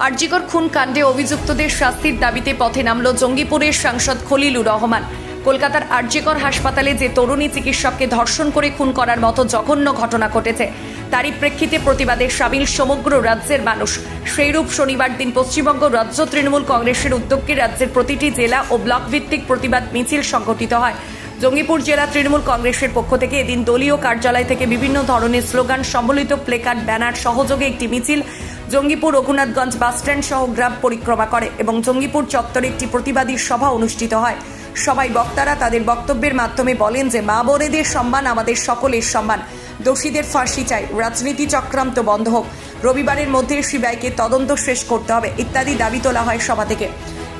আরজিকর খুন কাণ্ডে অভিযুক্তদের শাস্তির দাবিতে পথে নামল জঙ্গিপুরের সাংসদ খলিলুর রহমান। কলকাতার আরজিকর হাসপাতালে যে তরুণী চিকিৎসককে ধর্ষণ করে খুন করার মতো জঘন্য ঘটনা ঘটেছে, তারই প্রেক্ষিতে প্রতিবাদে সামিল সমগ্র রাজ্যের মানুষ। সেইরূপ শনিবার দিন পশ্চিমবঙ্গ রাজ্য তৃণমূল কংগ্রেসের উদ্যোগে রাজ্যের প্রতিটি জেলা ও ব্লক ভিত্তিক প্রতিবাদ মিছিল সংগঠিত হয়। জঙ্গিপুর জেলা তৃণমূল কংগ্রেসের পক্ষ থেকে এদিন দলীয় কার্যালয় থেকে বিভিন্ন ধরনের স্লোগান, সম্বলিত প্লেকার্ড, ব্যানার সহযোগে একটি মিছিল জঙ্গিপুর রঘুনাথগঞ্জ বাসস্ট্যান্ড সহ গ্রাম পরিক্রমা করে এবং জঙ্গিপুর চত্বরে একটি প্রতিবাদী সভা অনুষ্ঠিত হয়। সবাই বক্তারা তাদের বক্তব্যের মাধ্যমে বলেন যে, মা বোনেদের সম্মান, আমাদের সকলের সম্মান। দোষীদের ফাঁসি চাই। রাজনীতি চক্রান্ত বন্ধ হোক। রবিবারের মধ্যে সিবিআইকে তদন্ত শেষ করতে হবে, ইত্যাদি দাবি তোলা হয় সভা থেকে।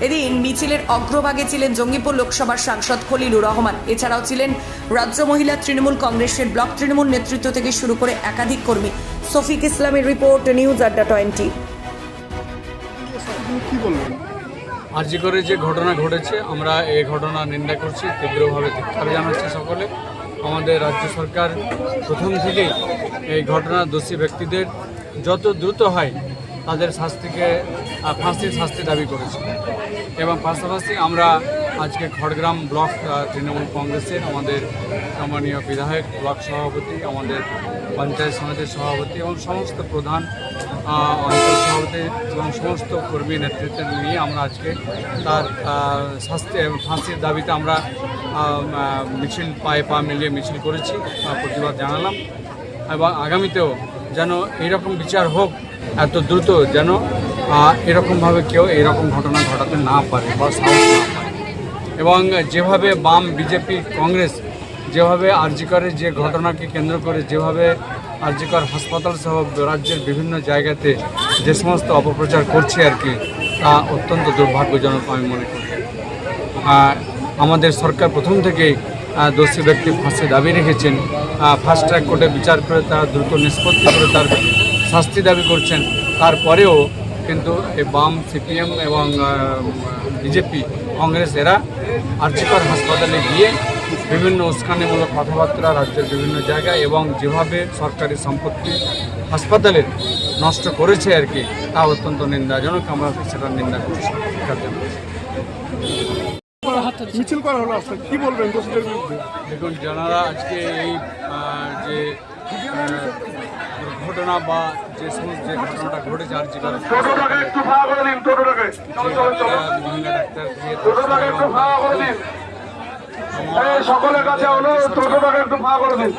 এদিন মিছিলের অগ্রভাগে ছিলেন জঙ্গিপুর লোকসভার সাংসদ খলিলুর রহমান। এছাড়াও ছিলেন রাজ্য মহিলা তৃণমূল কংগ্রেসের ব্লক তৃণমূল নেতৃত্ব থেকে শুরু করে একাধিক কর্মী। সফিক ইসলামের রিপোর্ট নিউজ আড্ডা টোয়েন্টি। বলবেন করে যে ঘটনা ঘটেছে আমরা এই ঘটনা নিন্দা করছি তীব্রভাবে ধিক্ষার জানাচ্ছি সকলে। আমাদের রাজ্য সরকার প্রথম থেকেই এই ঘটনার দোষী ব্যক্তিদের যত দ্রুত হয় তাদের শাস্তিকে ফাঁসির শাস্তি দাবি করেছে। এবং পাশাপাশি আমরা আজকে খড়গ্রাম ব্লক তৃণমূল কংগ্রেসের আমাদের সম্মানীয় বিধায়ক, ব্লক সভাপতি, আমাদের পঞ্চায়েত সমিতির সভাপতি এবং সমস্ত প্রধান অঞ্চল সভাপতি এবং সমস্ত কর্মী নেতৃত্ব নিয়ে আমরা আজকে তার শাস্তি এবং ফাঁসির দাবিতে আমরা মিছিল পায়ে পা মিলিয়ে মিছিল করেছি। প্রতিবাদ জানালাম। এবং আগামীতেও যেন এইরকম বিচার হোক এত দ্রুত যেন এরকমভাবে কেউ এরকম ঘটনা ঘটাতে না পারে বা সাহস না পারে এবং যেভাবে বাম বিজেপি কংগ্রেস, যেভাবে আরজিকরের যে ঘটনাকে কেন্দ্র করে, যেভাবে আরজিকর হাসপাতাল সহ রাজ্যের বিভিন্ন জায়গাতে যে সমস্ত অপপ্রচার করছে আর কি, তা অত্যন্ত দুর্ভাগ্যজনক আমি মনে করি। আমাদের সরকার প্রথম আহ, দোষী ব্যক্তি ফাঁসি দাবি রেখেছেন। ফাস্ট ট্র্যাক কোর্টে বিচার করে তার দ্রুত নিষ্পত্তি করে তার শাস্তি দাবি করছেন। তারপরেও কিন্তু এই বাম সিপিএম এবং বিজেপি কংগ্রেস এরা আর্চিকর হাসপাতালে গিয়ে বিভিন্ন উস্কানিমূলক কথাবার্তা রাজ্যের বিভিন্ন জায়গায় এবং যেভাবে সরকারি সম্পত্তি হাসপাতালের নষ্ট করেছে আর কি তা অত্যন্ত নিন্দাজনক। আমরা সেটা নিন্দা করছি। মিছিল করা হলো আজকে। কি বলবেন দোষীদের বিরুদ্ধে? দেখুন যারা আজকে এই যে দুর্ঘটনা বা যে সমস্ত যে ঘটনাটা ঘটেছে আর দিয়ে সকলের কাছে অনুরোধ টোটোটাকে একটু ফাঁকা করে দিন